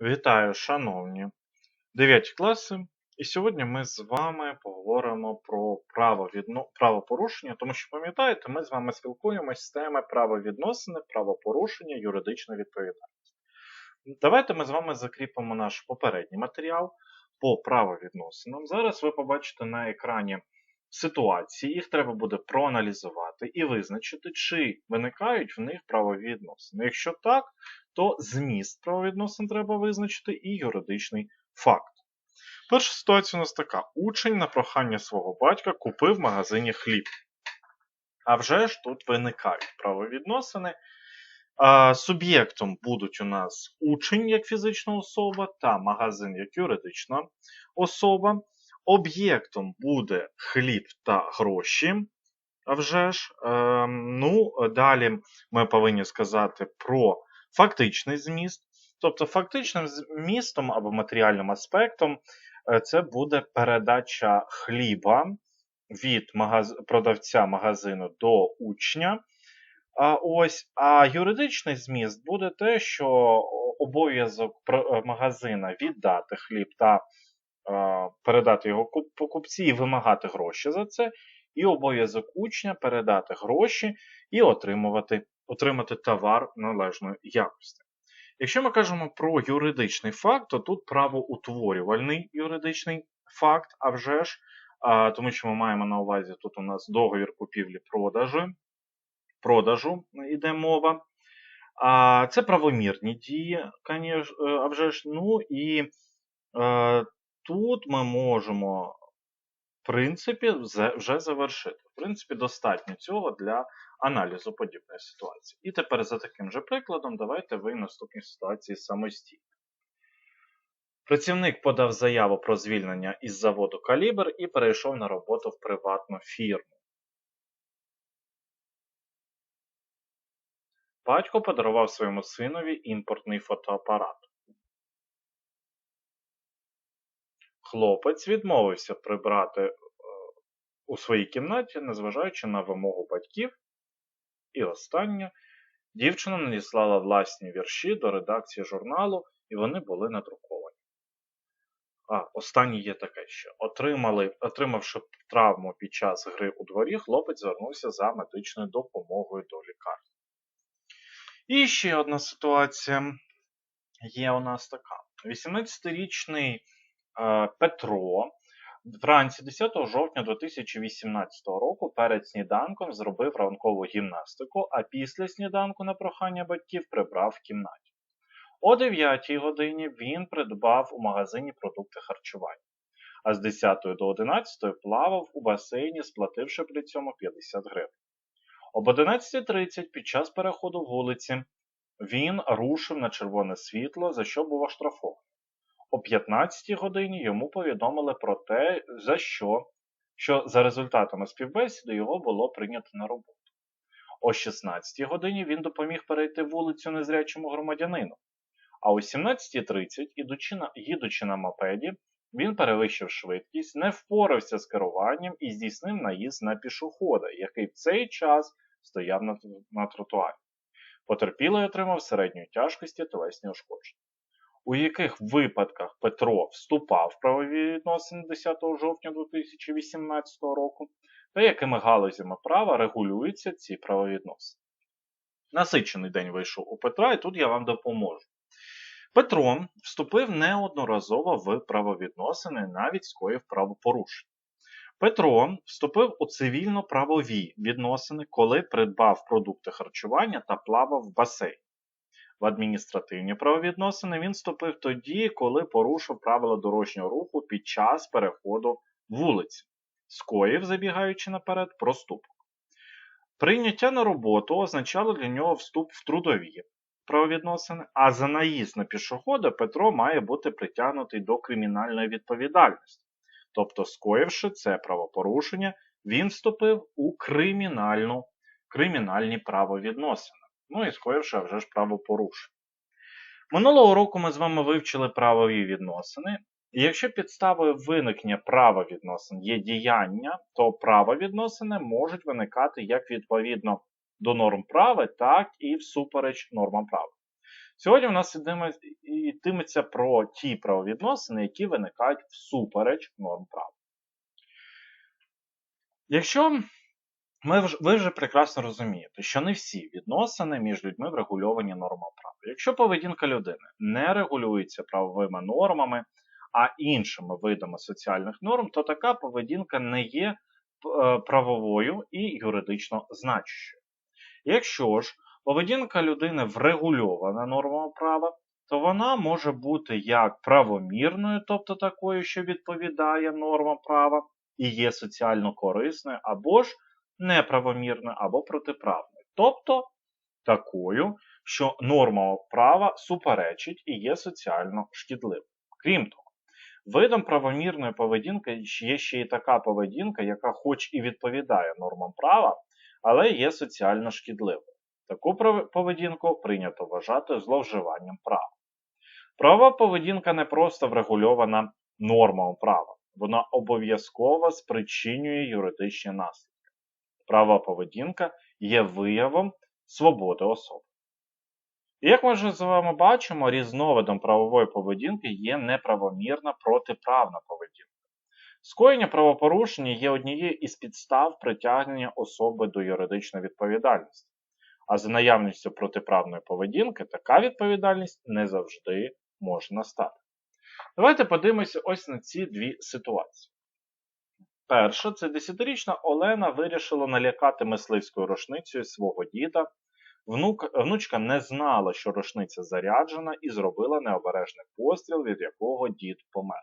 Вітаю, шановні 9 класи. І сьогодні ми з вами поговоримо про правовідно... правопорушення, тому що, пам'ятаєте, ми з вами спілкуємось з теми правовідносини, правопорушення, юридична відповідальність. Давайте ми з вами закріпимо наш попередній матеріал по правовідносинам. Зараз ви побачите на екрані ситуації, їх треба буде проаналізувати і визначити, чи виникають в них правові відносини. Якщо так, то зміст правовідносин треба визначити і юридичний факт. Перша ситуація у нас така: учень на прохання свого батька купив в магазині хліб. А вже ж тут виникають правовідносини. Суб'єктом будуть у нас учень як фізична особа та магазин як юридична особа. Об'єктом буде хліб та гроші. А вже ж, е, ну, далі ми повинні сказати про фактичний зміст. Тобто, фактичним змістом або матеріальним аспектом е, це буде передача хліба від магаз... продавця магазину до учня. А ось, а юридичний зміст буде те, що обов'язок магазина віддати хліб та передати його покупці і вимагати гроші за це, і обов'язок учня передати гроші і отримувати, отримати товар належної якості. Якщо ми кажемо про юридичний факт, то тут правоутворювальний юридичний факт, а вже ж, тому що ми маємо на увазі тут у нас договір купівлі-продажу, продажу йде мова. А, Це правомірні дії, а вже ж, ну і е, тут ми можемо, в принципі, вже завершити. В принципі, достатньо цього для аналізу подібної ситуації. І тепер за таким же прикладом, давайте ви наступній ситуації самостійно. Працівник подав заяву про звільнення із заводу Калібр і перейшов на роботу в приватну фірму. Батько подарував своєму синові імпортний фотоапарат. Хлопець відмовився прибрати е, у своїй кімнаті, незважаючи на вимогу батьків. І останнє. Дівчина надіслала власні вірші до редакції журналу, і вони були надруковані. А, останнє є таке ще. Отримали, Отримавши травму під час гри у дворі, хлопець звернувся за медичною допомогою до лікарні. І ще одна ситуація є у нас така. 18-річний Е, Петро вранці 10 жовтня 2018 року перед сніданком зробив ранкову гімнастику, а після сніданку на прохання батьків прибрав в кімнаті. О 9 годині він придбав у магазині продукти харчування, а з 10 до 11 плавав у басейні, сплативши при цьому 50 гривень. Об 11.30 під час переходу вулиці він рушив на червоне світло, за що був оштрафований. О 15 годині йому повідомили про те, за що, що за результатами співбесіди його було прийнято на роботу. О 16 годині він допоміг перейти вулицю незрячому громадянину. А о 17.30, ідучи на, їдучи на мопеді, він перевищив швидкість, не впорався з керуванням і здійснив наїзд на пішохода, який в цей час стояв на, на тротуарі. Потерпілий отримав середньої тяжкості телесні ушкодження у яких випадках Петро вступав в правові відносини 10 жовтня 2018 року, та якими галузями права регулюються ці правовідносини. Насичений день вийшов у Петра, і тут я вам допоможу. Петро вступив неодноразово в правовідносини, навіть скоїв правопорушення. Петро вступив у цивільно-правові відносини, коли придбав продукти харчування та плавав в басейні в адміністративні правовідносини він вступив тоді, коли порушив правила дорожнього руху під час переходу вулиці, скоїв, забігаючи наперед, проступок. Прийняття на роботу означало для нього вступ в трудові правовідносини, а за наїзд на пішохода Петро має бути притягнутий до кримінальної відповідальності. Тобто, скоївши це правопорушення, він вступив у кримінальну, кримінальні правовідносини. Ну і скоївши вже ж правопорушення. Минулого року ми з вами вивчили правові відносини. І якщо підставою виникнення правовідносин є діяння, то правовідносини можуть виникати як відповідно до норм права, так і всупереч нормам права. Сьогодні у нас йтиме- йтиметься про ті правовідносини, які виникають всупереч норм права. Якщо ми ви вже прекрасно розумієте, що не всі відносини між людьми врегульовані нормами права. Якщо поведінка людини не регулюється правовими нормами, а іншими видами соціальних норм, то така поведінка не є е, правовою і юридично значущою. Якщо ж поведінка людини врегульована нормами права, то вона може бути як правомірною, тобто такою, що відповідає нормам права і є соціально корисною, або ж неправомірною, або протиправною, тобто такою, що норма права суперечить і є соціально шкідливою. Крім того, видом правомірної поведінки є ще й така поведінка, яка хоч і відповідає нормам права, але є соціально шкідливою. Таку поведінку прийнято вважати зловживанням права. Правова поведінка не просто врегульована нормами права, вона обов'язково спричинює юридичні наслідки. Права поведінка є виявом свободи особи. І як ми вже з вами бачимо, різновидом правової поведінки є неправомірна протиправна поведінка. Скоєння правопорушення є однією із підстав притягнення особи до юридичної відповідальності. А за наявністю протиправної поведінки така відповідальність не завжди може настати. Давайте подивимося ось на ці дві ситуації. Перша, це десятирічна Олена вирішила налякати мисливською рушницею свого діда. Внук, внучка не знала, що рушниця заряджена, і зробила необережний постріл, від якого дід помер.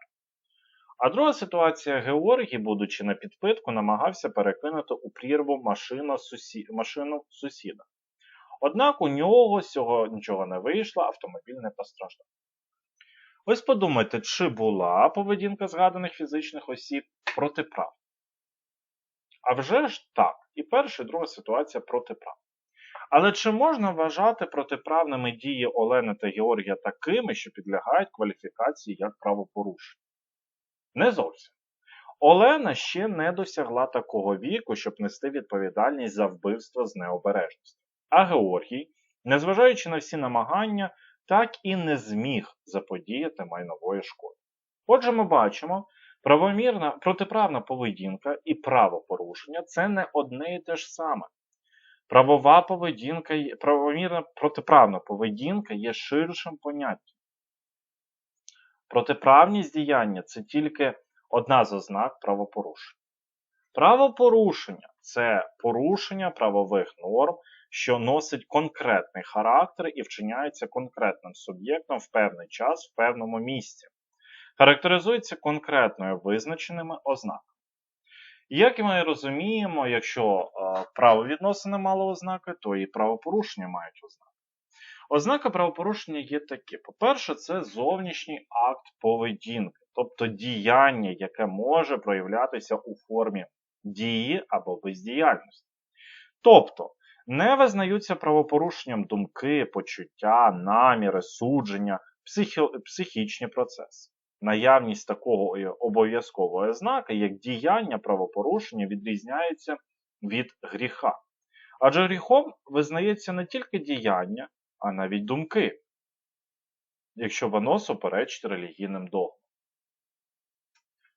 А друга ситуація Георгій, будучи на підпитку, намагався перекинути у прірву машину, сусі... машину сусіда. Однак у нього з цього нічого не вийшло, автомобіль не постраждав. Ось подумайте, чи була поведінка згаданих фізичних осіб протиправна? А вже ж так, і перша, і друга ситуація протиправна. Але чи можна вважати протиправними дії Олени та Георгія такими, що підлягають кваліфікації як правопорушення? Не зовсім. Олена ще не досягла такого віку, щоб нести відповідальність за вбивство з необережності. А Георгій, незважаючи на всі намагання, так і не зміг заподіяти майнової шкоди. Отже, ми бачимо, правомірна протиправна поведінка і правопорушення це не одне і те ж саме. Правова поведінка, правомірна протиправна поведінка є ширшим поняттям. Протиправність діяння це тільки одна з ознак правопорушення. Правопорушення це порушення правових норм, що носить конкретний характер і вчиняється конкретним суб'єктом в певний час в певному місці. Характеризується конкретною визначеними ознаками. Як ми розуміємо, якщо е, правовідносини мали ознаки, то і правопорушення мають ознаки. Ознаки правопорушення є такі. По-перше, це зовнішній акт поведінки, тобто діяння, яке може проявлятися у формі дії або бездіяльності. Тобто, не визнаються правопорушенням думки, почуття, наміри, судження, психі- психічні процеси. Наявність такого обов'язкової ознаки, як діяння правопорушення, відрізняється від гріха. Адже гріхом визнається не тільки діяння, а навіть думки, якщо воно суперечить релігійним догмам.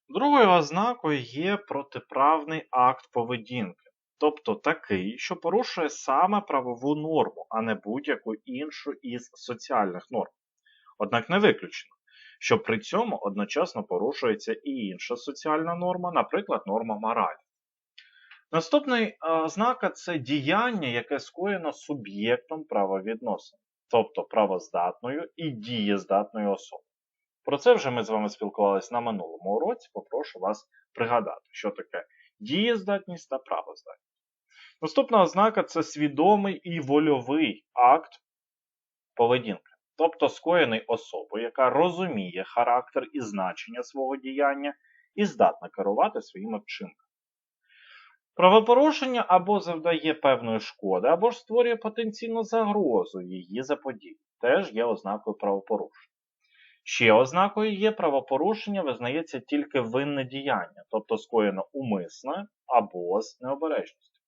Другою ознакою є протиправний акт поведінки, тобто такий, що порушує саме правову норму, а не будь-яку іншу із соціальних норм. Однак не виключено, що при цьому одночасно порушується і інша соціальна норма, наприклад, норма моралі. Наступний е, ознака це діяння, яке скоєно суб'єктом правовідносин, тобто правоздатною і дієздатною особою. Про це вже ми з вами спілкувалися на минулому уроці. Попрошу вас пригадати, що таке дієздатність та правоздатність. Наступна ознака це свідомий і вольовий акт поведінки, тобто скоєний особою, яка розуміє характер і значення свого діяння і здатна керувати своїми вчинками. Правопорушення або завдає певної шкоди, або ж створює потенційну загрозу її заподії. Теж є ознакою правопорушення. Ще ознакою є правопорушення визнається тільки винне діяння, тобто скоєно умисне або з необережністю.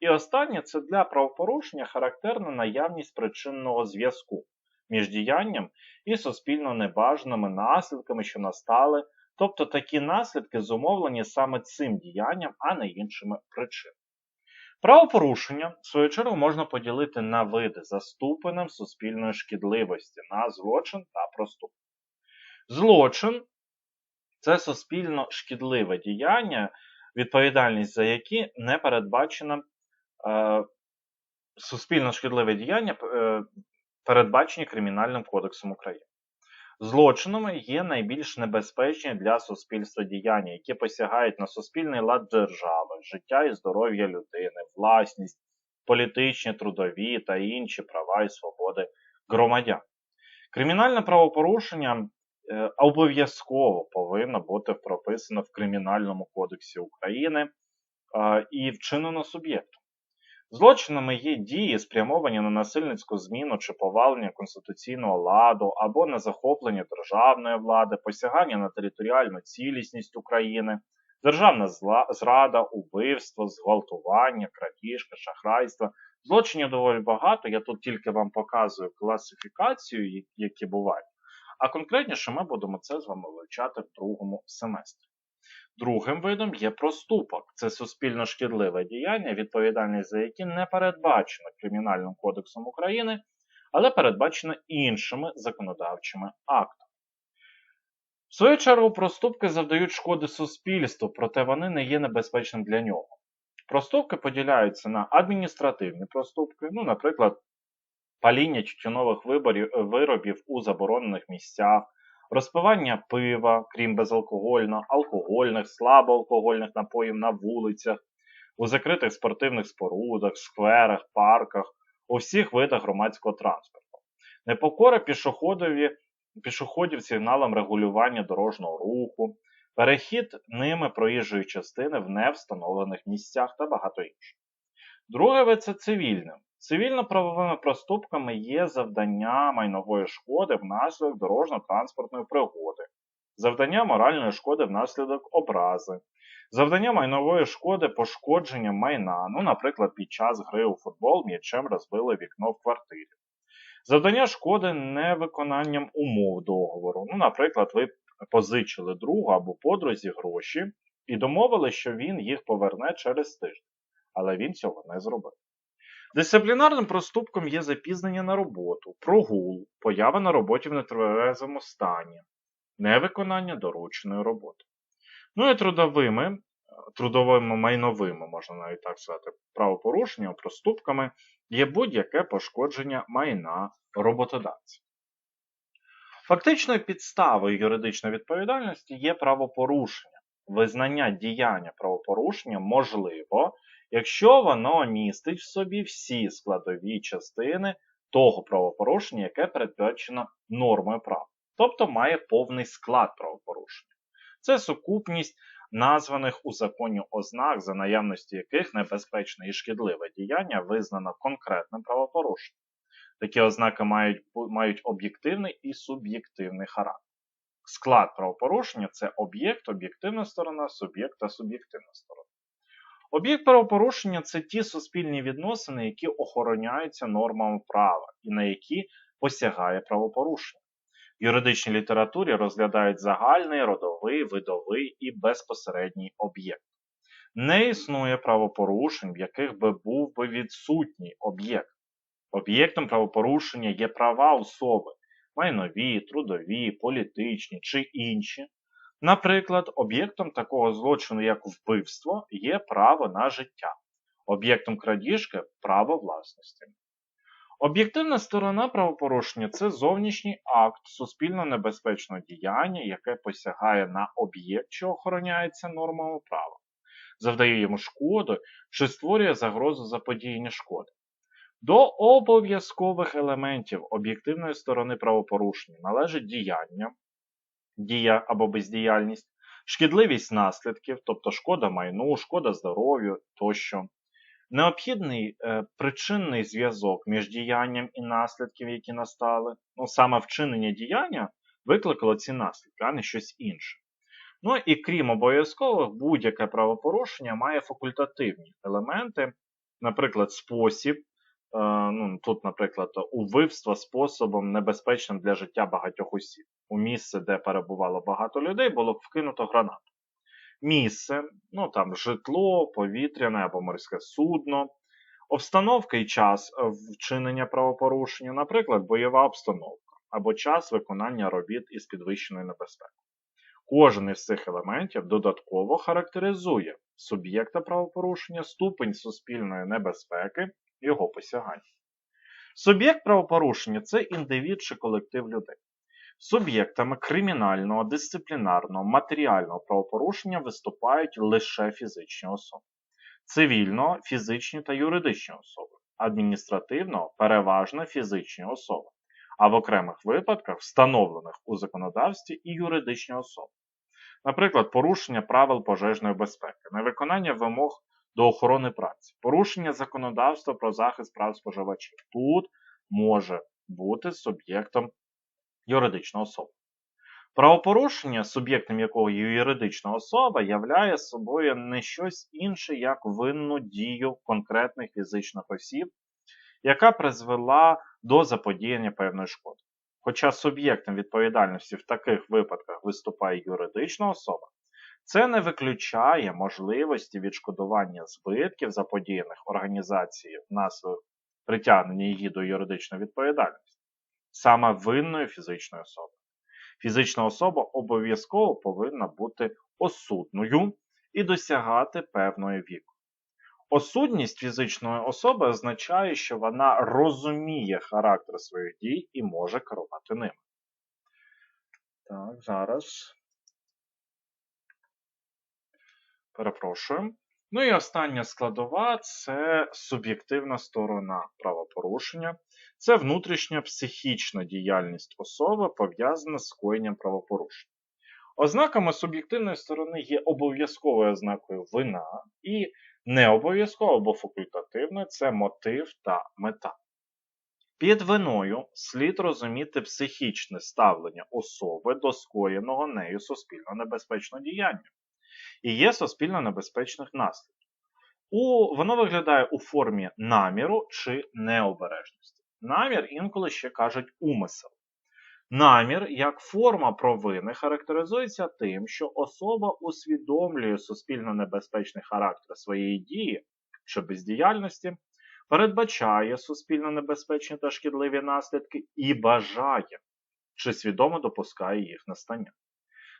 І останнє це для правопорушення характерна наявність причинного зв'язку, між діянням і суспільно небажаними наслідками, що настали, тобто такі наслідки зумовлені саме цим діянням, а не іншими причинами. Правопорушення, в свою чергу, можна поділити на види за ступенем суспільної шкідливості на злочин та проступок. Злочин це суспільно шкідливе діяння, відповідальність за які не передбачена е, суспільно шкідливе діяння, е, передбачені Кримінальним кодексом України. Злочинами є найбільш небезпечні для суспільства діяння, які посягають на суспільний лад держави, життя і здоров'я людини, власність, політичні, трудові та інші права і свободи громадян. Кримінальне правопорушення обов'язково повинно бути прописано в Кримінальному кодексі України е, і вчинено суб'єктом. Злочинами є дії, спрямовані на насильницьку зміну чи повалення конституційного ладу або на захоплення державної влади, посягання на територіальну цілісність України, державна зрада, убивство, зґвалтування, крадіжка, шахрайство. Злочинів доволі багато. Я тут тільки вам показую класифікацію, які бувають. А конкретніше ми будемо це з вами вивчати в другому семестрі. Другим видом є проступок. Це суспільно шкідливе діяння, відповідальність за які не передбачено Кримінальним кодексом України, але передбачено іншими законодавчими актами. В свою чергу, проступки завдають шкоди суспільству, проте вони не є небезпечним для нього. Проступки поділяються на адміністративні проступки, ну, наприклад, паління тютюнових виробів у заборонених місцях, розпивання пива, крім безалкогольного, алкогольних, слабоалкогольних напоїв на вулицях, у закритих спортивних спорудах, скверах, парках, у всіх видах громадського транспорту. Непокора пішоходові, пішоходів сигналам регулювання дорожнього руху, перехід ними проїжджої частини в невстановлених місцях та багато інших. Друге це цивільним. Цивільно-правовими проступками є завдання майнової шкоди внаслідок дорожньо-транспортної пригоди, завдання моральної шкоди внаслідок образи, завдання майнової шкоди пошкодження майна, ну, наприклад, під час гри у футбол м'ячем розбили вікно в квартирі. Завдання шкоди невиконанням умов договору. Ну, Наприклад, ви позичили другу або подрузі гроші і домовили, що він їх поверне через тиждень, але він цього не зробив. Дисциплінарним проступком є запізнення на роботу, прогул, поява на роботі в нетверезому стані, невиконання дорученої роботи. Ну і трудовими, трудовими майновими, можна навіть так сказати, правопорушенням, проступками є будь-яке пошкодження майна роботодавця. Фактичною підставою юридичної відповідальності є правопорушення. Визнання діяння правопорушення можливо якщо воно містить в собі всі складові частини того правопорушення, яке передбачено нормою права, тобто має повний склад правопорушення. Це сукупність названих у законі ознак, за наявності яких небезпечне і шкідливе діяння визнано конкретним правопорушенням. Такі ознаки мають мають об'єктивний і суб'єктивний характер. Склад правопорушення це об'єкт, об'єктивна сторона, суб'єкт та суб'єктивна сторона. Об'єкт правопорушення це ті суспільні відносини, які охороняються нормами права і на які посягає правопорушення. В юридичній літературі розглядають загальний, родовий, видовий і безпосередній об'єкт. Не існує правопорушень, в яких би був би відсутній об'єкт. Об'єктом правопорушення є права особи майнові, трудові, політичні чи інші, Наприклад, об'єктом такого злочину, як вбивство, є право на життя, об'єктом крадіжки право власності. Об'єктивна сторона правопорушення це зовнішній акт суспільно небезпечного діяння, яке посягає на об'єкт, що охороняється нормами права, завдає йому шкоду чи створює загрозу заподіяння шкоди. До обов'язкових елементів об'єктивної сторони правопорушення належить діяння, дія або бездіяльність, шкідливість наслідків, тобто шкода майну, шкода здоров'ю тощо, необхідний е, причинний зв'язок між діянням і наслідків, які настали. Ну, Саме вчинення діяння викликало ці наслідки, а не щось інше. Ну і крім обов'язкових, будь-яке правопорушення має факультативні елементи, наприклад, спосіб ну, тут, наприклад, убивство способом небезпечним для життя багатьох осіб. У місце, де перебувало багато людей, було б вкинуто гранату. Місце, ну там житло, повітряне або морське судно, обстановка і час вчинення правопорушення, наприклад, бойова обстановка або час виконання робіт із підвищеною небезпекою. Кожен із цих елементів додатково характеризує суб'єкта правопорушення, ступень суспільної небезпеки, його посягання. Суб'єкт правопорушення це індивід чи колектив людей. Суб'єктами кримінального, дисциплінарного, матеріального правопорушення виступають лише фізичні особи. Цивільно фізичні та юридичні особи, адміністративно переважно фізичні особи, а в окремих випадках, встановлених у законодавстві і юридичні особи. Наприклад, порушення правил пожежної безпеки, невиконання вимог до охорони праці, порушення законодавства про захист прав споживачів. Тут може бути суб'єктом юридична особа. Правопорушення, суб'єктом якого є юридична особа, являє собою не щось інше, як винну дію конкретних фізичних осіб, яка призвела до заподіяння певної шкоди. Хоча суб'єктом відповідальності в таких випадках виступає юридична особа, це не виключає можливості відшкодування збитків, заподіяних організацією внаслідок притягнення її до юридичної відповідальності, саме винною фізичної особи. Фізична особа обов'язково повинна бути осудною і досягати певної віку. Осудність фізичної особи означає, що вона розуміє характер своїх дій і може керувати ними. Так, зараз. Перепрошую. Ну і остання складова це суб'єктивна сторона правопорушення. Це внутрішня психічна діяльність особи, пов'язана з скоєнням правопорушення. Ознаками суб'єктивної сторони є обов'язковою ознакою вина і не обов'язково або факультативно це мотив та мета. Під виною слід розуміти психічне ставлення особи до скоєного нею суспільно небезпечного діяння і є суспільно небезпечних наслідків. У, Воно виглядає у формі наміру чи необережності. Намір інколи ще кажуть умисел. Намір як форма провини характеризується тим, що особа усвідомлює суспільно небезпечний характер своєї дії чи бездіяльності, передбачає суспільно небезпечні та шкідливі наслідки і бажає чи свідомо допускає їх настання.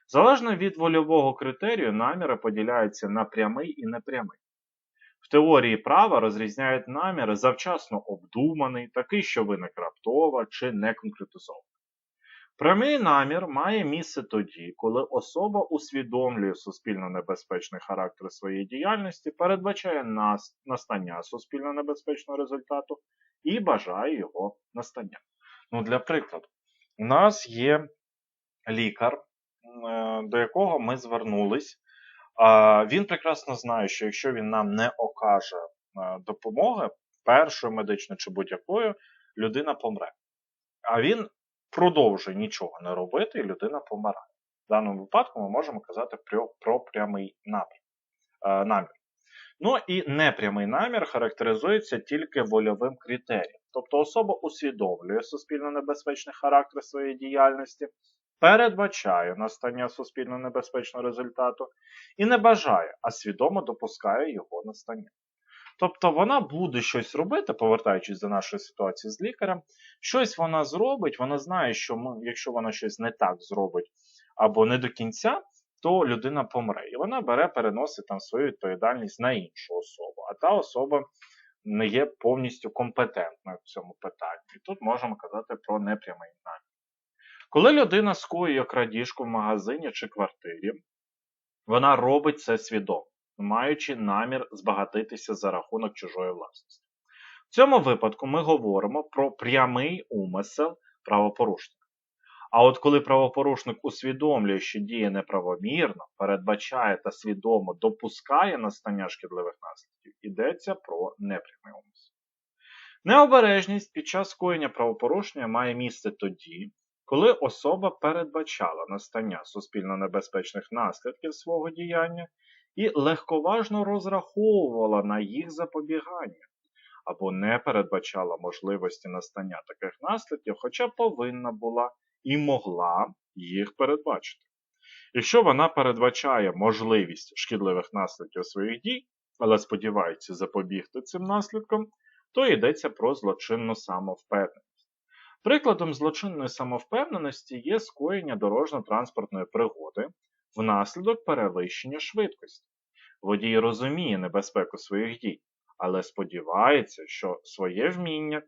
Залежно від вольового критерію, наміри поділяються на прямий і непрямий. В теорії права розрізняють наміри завчасно обдуманий, такий, що виник раптово чи не конкретизований. Прямий намір має місце тоді, коли особа усвідомлює суспільно небезпечний характер своєї діяльності, передбачає настання суспільно небезпечного результату і бажає його настання. Ну, Для прикладу, у нас є лікар, е, до якого ми звернулись. Він прекрасно знає, що якщо він нам не окаже е, допомоги, першою медичною чи будь-якою, людина помре. А він продовжує нічого не робити, і людина помирає. В даному випадку ми можемо казати про, про прямий намір. Е, намір. Ну і непрямий намір характеризується тільки вольовим критерієм. Тобто особа усвідомлює суспільно небезпечний характер своєї діяльності, передбачає настання суспільно небезпечного результату і не бажає, а свідомо допускає його настання. Тобто вона буде щось робити, повертаючись до нашої ситуації з лікарем, щось вона зробить, вона знає, що ми, якщо вона щось не так зробить або не до кінця, то людина помре. І вона бере, переносить там свою відповідальність на іншу особу. А та особа не є повністю компетентною в цьому питанні. І тут можемо казати про непрямий намір. Коли людина скоює крадіжку в магазині чи квартирі, вона робить це свідомо маючи намір збагатитися за рахунок чужої власності. В цьому випадку ми говоримо про прямий умисел правопорушника. А от коли правопорушник усвідомлює, що діє неправомірно, передбачає та свідомо допускає настання шкідливих наслідків, йдеться про непрямий умисел. Необережність під час скоєння правопорушення має місце тоді, коли особа передбачала настання суспільно небезпечних наслідків свого діяння і легковажно розраховувала на їх запобігання, або не передбачала можливості настання таких наслідків, хоча повинна була і могла їх передбачити. Якщо вона передбачає можливість шкідливих наслідків своїх дій, але сподівається запобігти цим наслідкам, то йдеться про злочинну самовпевненість. Прикладом злочинної самовпевненості є скоєння дорожньо-транспортної пригоди внаслідок перевищення швидкості. Водій розуміє небезпеку своїх дій, але сподівається, що своє вміння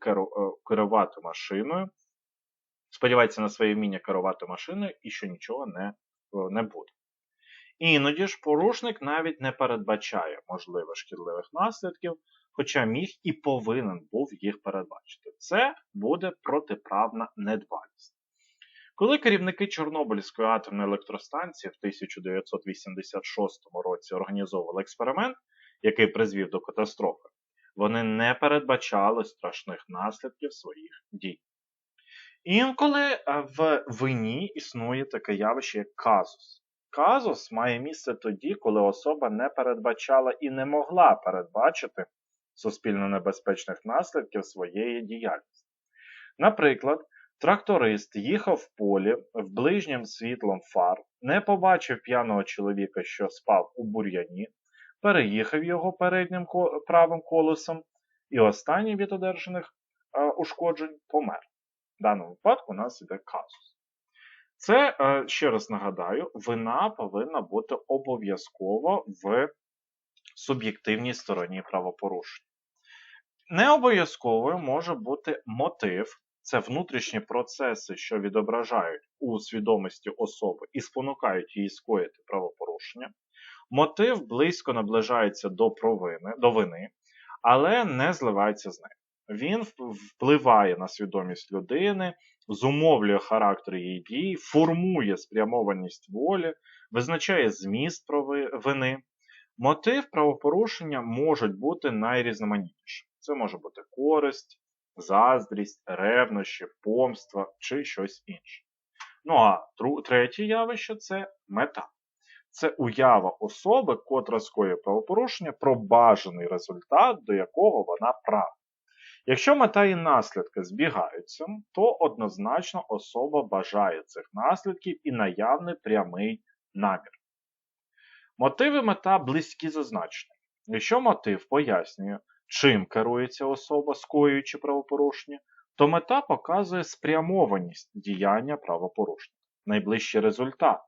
керувати машиною, сподівається на своє вміння керувати машиною і що нічого не, не буде. Іноді ж порушник навіть не передбачає можливих шкідливих наслідків, хоча міг і повинен був їх передбачити. Це буде протиправна недбалість. Коли керівники Чорнобильської атомної електростанції в 1986 році організовували експеримент, який призвів до катастрофи, вони не передбачали страшних наслідків своїх дій. Інколи е, в вині існує таке явище як казус. Казус має місце тоді, коли особа не передбачала і не могла передбачити суспільно небезпечних наслідків своєї діяльності. Наприклад, тракторист їхав в полі в ближнім світлом фар, не побачив п'яного чоловіка, що спав у бур'яні, переїхав його переднім правим колесом, і останній від одержаних е, ушкоджень помер. В даному випадку у нас іде казус. Це, е, ще раз нагадаю, вина повинна бути обов'язково в суб'єктивній стороні правопорушення. Не обов'язковою може бути мотив, це внутрішні процеси, що відображають у свідомості особи і спонукають її скоїти правопорушення. Мотив близько наближається до провини, до вини, але не зливається з нею. Він впливає на свідомість людини, зумовлює характер її дій, формує спрямованість волі, визначає зміст вини. Мотив правопорушення можуть бути найрізноманітніші. Це може бути користь, заздрість, ревнощі, помства чи щось інше. Ну а третє явище це мета. Це уява особи, котра скоює правопорушення про бажаний результат, до якого вона прагне. Якщо мета і наслідки збігаються, то однозначно особа бажає цих наслідків і наявний прямий намір. Мотиви мета близькі зазначені. Якщо мотив пояснює, чим керується особа, скоюючи правопорушення, то мета показує спрямованість діяння правопорушника, найближчий результат,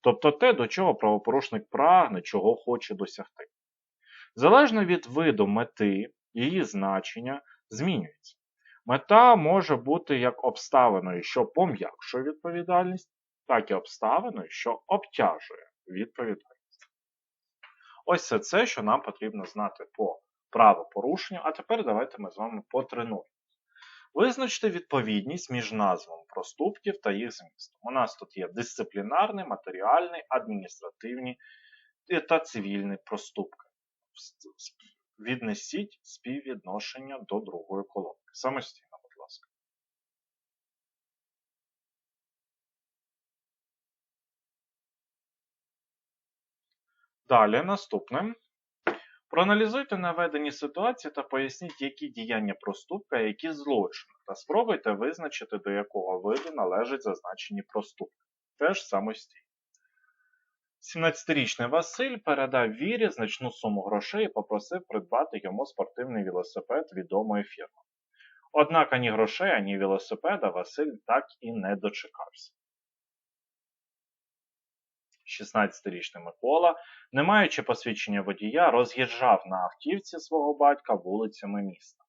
тобто те, до чого правопорушник прагне, чого хоче досягти. Залежно від виду мети, її значення змінюється. Мета може бути як обставиною, що пом'якшує відповідальність, так і обставиною, що обтяжує відповідальність. Ось це це, що нам потрібно знати по правопорушенню. А тепер давайте ми з вами потренуємо. Визначте відповідність між назвами проступків та їх змістом. У нас тут є дисциплінарний, матеріальний, адміністративні та цивільні проступки віднесіть співвідношення до другої колонки. Самостійно, будь ласка. Далі наступне. Проаналізуйте наведені ситуації та поясніть, які діяння проступка, які злочини, та спробуйте визначити, до якого виду належать зазначені проступки. Теж самостійно. 17-річний Василь передав Вірі значну суму грошей і попросив придбати йому спортивний велосипед відомої фірми. Однак ані грошей, ані велосипеда Василь так і не дочекався. 16-річний Микола, не маючи посвідчення водія, роз'їжджав на автівці свого батька вулицями міста.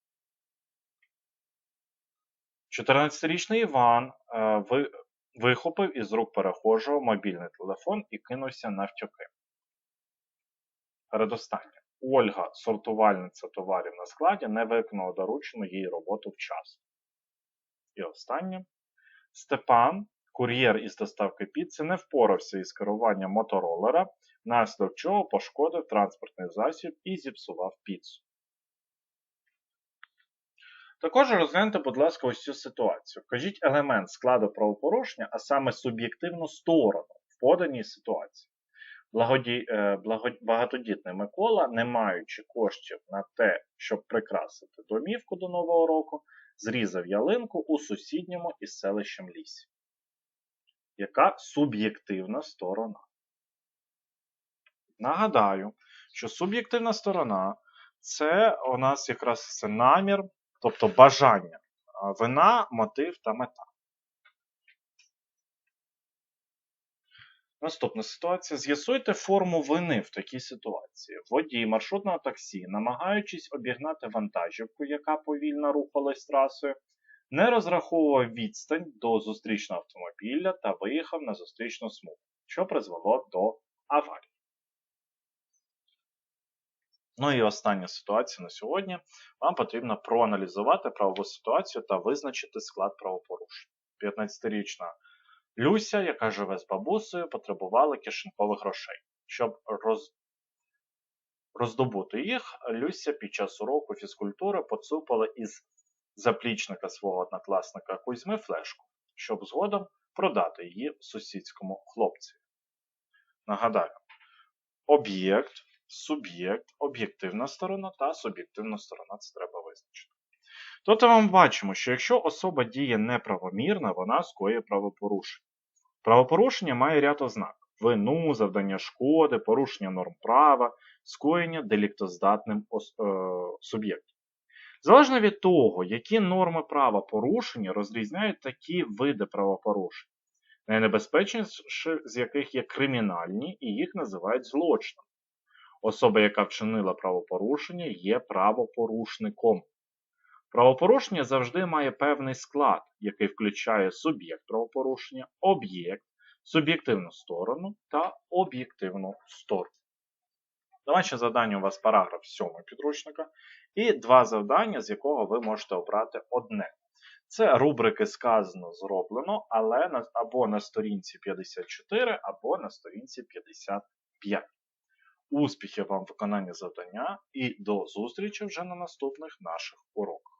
14-річний Іван е, Вихопив із рук перехожого мобільний телефон і кинувся навтюки. Передостаннє. Ольга, сортувальниця товарів на складі, не виконала доручену їй роботу вчасно. І останнє. Степан, кур'єр із доставки піци, не впорався із керуванням моторолера, внаслідок чого пошкодив транспортний засіб і зіпсував піцу. Також розгляньте, будь ласка, ось цю ситуацію. Кажіть елемент складу правопорушення, а саме суб'єктивну сторону в поданій ситуації. Благоді... е, благо- Багатодітний Микола, не маючи коштів на те, щоб прикрасити домівку до Нового року, зрізав ялинку у сусідньому із селищем лісі. Яка суб'єктивна сторона? Нагадаю, що суб'єктивна сторона це у нас якраз це намір, тобто бажання, вина, мотив та мета. Наступна ситуація. З'ясуйте форму вини в такій ситуації. Водій маршрутного таксі, намагаючись обігнати вантажівку, яка повільно рухалась трасою, не розраховував відстань до зустрічного автомобіля та виїхав на зустрічну смугу, що призвело до аварії. Ну і остання ситуація на сьогодні. Вам потрібно проаналізувати правову ситуацію та визначити склад правопорушень. 15-річна Люся, яка живе з бабусею, потребувала кишенькових грошей. Щоб роз... роздобути їх, Люся під час уроку фізкультури поцупила із заплічника свого однокласника Кузьми флешку, щоб згодом продати її сусідському хлопцю. Нагадаю, об'єкт, суб'єкт, об'єктивна сторона та суб'єктивна сторона це треба визначити. Тут ми бачимо, що якщо особа діє неправомірно, вона скоює правопорушення. Правопорушення має ряд ознак: вину, завдання шкоди, порушення норм права, скоєння деліктоздатним е, суб'єктом. Залежно від того, які норми права порушення розрізняють такі види правопорушень, найнебезпечніші з яких є кримінальні і їх називають злочином. Особа, яка вчинила правопорушення, є правопорушником. Правопорушення завжди має певний склад, який включає суб'єкт правопорушення, об'єкт, суб'єктивну сторону та об'єктивну сторону. Домашнє завдання у вас параграф 7 підручника і два завдання, з якого ви можете обрати одне. Це рубрики сказано зроблено, але на, або на сторінці 54, або на сторінці 55. Успіхів вам в виконанні завдання і до зустрічі вже на наступних наших уроках.